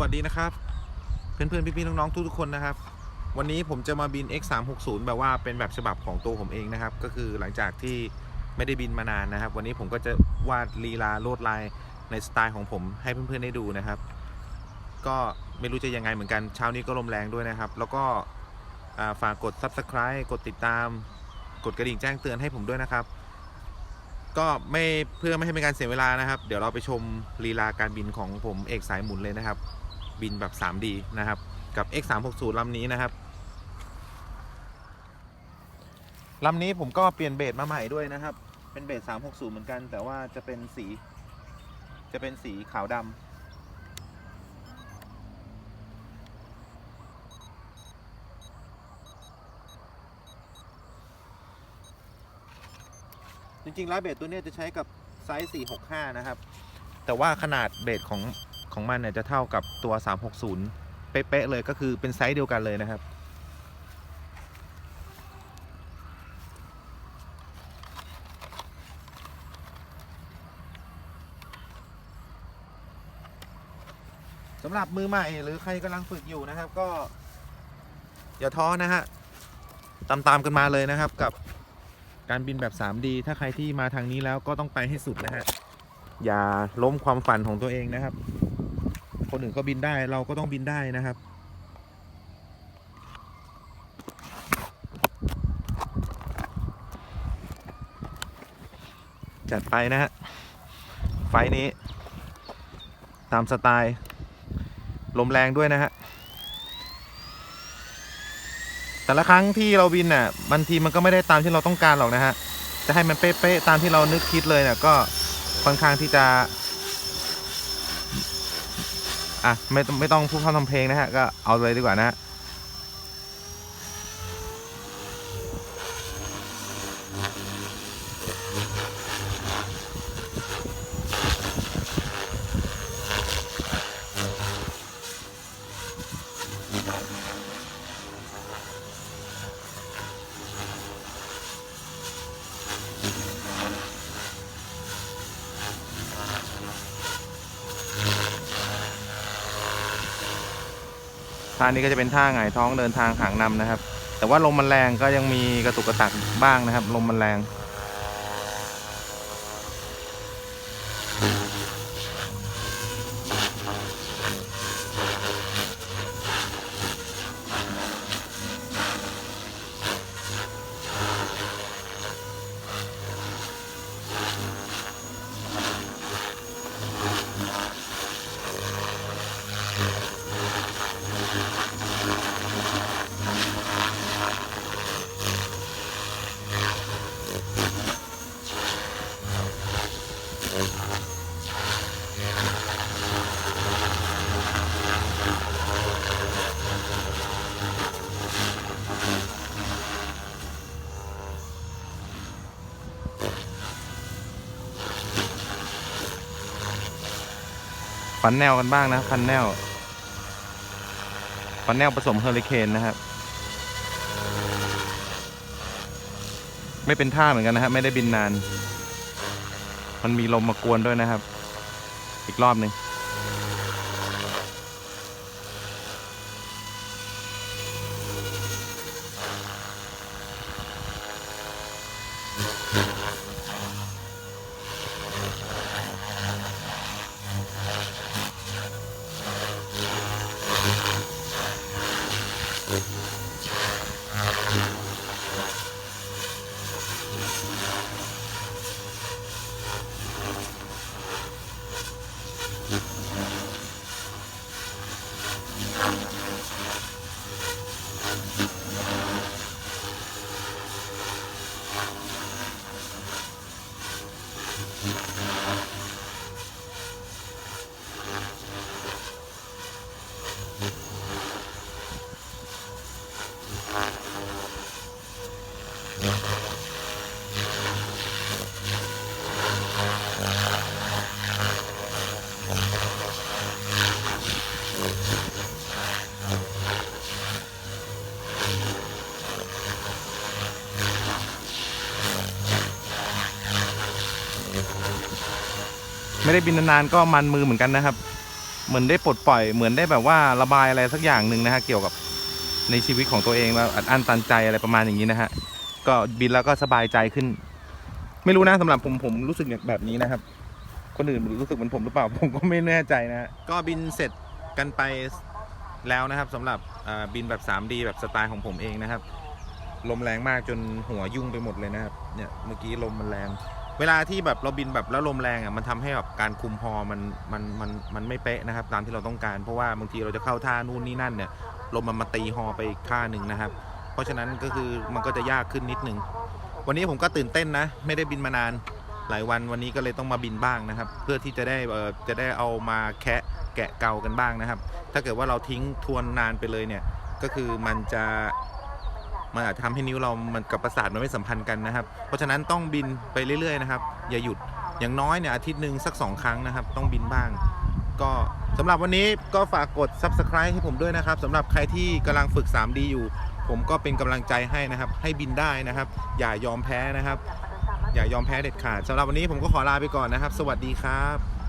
วัสดีนะครับ เพื่อนๆ พี่ๆ น้องๆ ทุกๆ คนนะครับ วันนี้ผมจะมาบิน X 3 6 0 แบบว่าเป็นแบบฉบับของตัวผมเองนะครับ ก็คือหลังจากที่ไม่ได้บินมานานนะครับ วันนี้ผมก็จะวาดลีลาโลดลายในสไตล์ของผมให้เพื่อนๆ ได้ดูนะครับ ก็ไม่รู้จะยังไงเหมือนกัน เช้านี้ก็ลมแรงด้วยนะครับ แล้วก็ฝากกด Subscribe กดติดตาม กดกระดิ่งแจ้งเตือนให้ผมด้วยนะครับ ก็ไม่เพื่อไม่ให้เป็นการเสียเวลานะครับ เดี๋ยวเราไปชมลีลาการบินของผมเอกสายหมุนเลยนะครับ บินแบบ 3D นะครับ กับ X 3 6 0 ลำนี้นะครับลำนี้ผมก็เปลี่ยนเบสมาใหม่ด้วยนะครับ เป็นเบส360 เหมือนกัน แต่ว่าจะเป็นสี จะเป็นสีขาวดำจริงๆแล้วเบสตัวนี้จะใช้กับไซส์ 465 นะครับ แต่ว่าขนาดเบสของ ของมันเนี่ยจะเท่ากับตัว 360 เป๊ะๆเลยก็คือเป็นไซส์เดียวกันเลยนะครับ สำหรับมือใหม่หรือใครกำลังฝึกอยู่นะครับก็ อย่าท้อนะฮะ ตามๆกันมาเลยนะครับกับการบินแบบ 3D ถ้าใครที่มาทางนี้แล้วก็ต้องไปให้สุดนะฮะ อย่าล้มความฝันของตัวเองนะครับ คนอื่นเขาบินได้ เราก็ต้องบินได้นะครับ จัดไปนะฮะ ไฟนี้ ตามสไตล์ ลมแรงด้วยนะฮะ แต่ละครั้งที่เราบินน่ะบางทีมันก็ไม่ได้ตามที่เราต้องการหรอกนะฮะ จะให้มันเป๊ะๆตามที่เรานึกคิดเลยเนี่ยก็ค่อนข้างที่จะ อะไม่ต้องไม่ต้องพูดคำทำเพลงนะฮะก็เอาเลยดีกว่านะฮะ ท่านี้ก็จะเป็นท่าหงายท้องเดินทางหางนำนะครับ แต่ว่าลมมันแรงก็ยังมีกระตุกกระตักบ้างนะครับ ลมมันแรง ฟันแนวกันบ้างนะฟันแนวฟันแนวผสมเฮอริเคนนะครับ ไม่เป็นท่าเหมือนกันนะครับ ไม่ได้บินนาน มันมีลมมากวนด้วยนะครับ อีกรอบหนึ่ง ไม่ได้บินนานๆก็มันมือเหมือนกันนะครับ เหมือนได้ปลดปล่อยเหมือนได้แบบว่าระบายอะไรสักอย่างหนึ่งนะฮะเกี่ยวกับในชีวิตของตัวเองแล้วอัดอั้นตันใจอะไรประมาณอย่างนี้นะฮะก็บินแล้วก็สบายใจขึ้น ไม่รู้นะสำหรับผมผมรู้สึกแบบนี้นะครับ คนอื่นรู้สึกเหมือนผมหรือเปล่าผมก็ไม่แน่ใจนะก็บินเสร็จกันไปแล้วนะครับสำหรับบินแบบ 3D แบบสไตล์ของผมเองนะครับ ลมแรงมากจนหัวยุ่งไปหมดเลยนะครับเนี่ยเมื่อกี้ลมมันแรง เวลาที่แบบเราบินแบบแล้วลมแรงอะมันทำให้แบบการคุมฮอมันมันมันมันไม่เป๊ะนะครับ ตามที่เราต้องการเพราะว่าบางทีเราจะเข้าท่านู่นนี่นั่นเนี่ยลมมันมาตีฮอไปอีกท่าหนึ่งนะครับ เพราะฉะนั้นก็คือมันก็จะยากขึ้นนิดนึงวันนี้ผมก็ตื่นเต้นนะ ไม่ได้บินมานานหลายวันวันนี้ก็เลยต้องมาบินบ้างนะครับ เพื่อที่จะได้เออจะได้เอามาแคะแกะเกากันบ้างนะครับ ถ้าเกิดว่าเราทิ้งทวนนานไปเลยเนี่ยก็คือมันจะ มันอาจจะทำให้นิ้วเรามันกับประสาทมันไม่สัมพันธ์กันนะครับ เพราะฉะนั้นต้องบินไปเรื่อยๆนะครับ อย่าหยุดอย่างน้อยเนี่ยอาทิตย์หนึ่งสักสองครั้งนะครับ ต้องบินบ้าง ก็สำหรับวันนี้ก็ฝากกด subscribe ให้ผมด้วยนะครับสำหรับใครที่กำลังฝึก 3D อยู่ ผมก็เป็นกำลังใจให้นะครับ ให้บินได้นะครับ อย่ายอมแพ้นะครับ อย่ายอมแพ้เด็ดขาดสำหรับวันนี้ผมก็ขอลาไปก่อนนะครับ สวัสดีครับ